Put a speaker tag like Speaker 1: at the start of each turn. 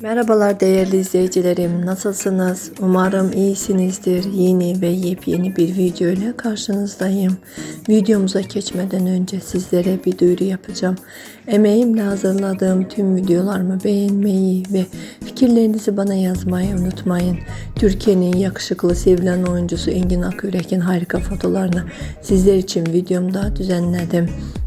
Speaker 1: Merhabalar değerli izleyicilerim. Nasılsınız? Umarım iyisinizdir. Yeni ve yepyeni bir video ile karşınızdayım. Videomuza geçmeden önce sizlere bir duyuru yapacağım. Emeğimle hazırladığım tüm videolarımı beğenmeyi ve fikirlerinizi bana yazmayı unutmayın. Türkiye'nin yakışıklı sevilen oyuncusu Engin Akürek'in harika fotolarını sizler için videomda düzenledim.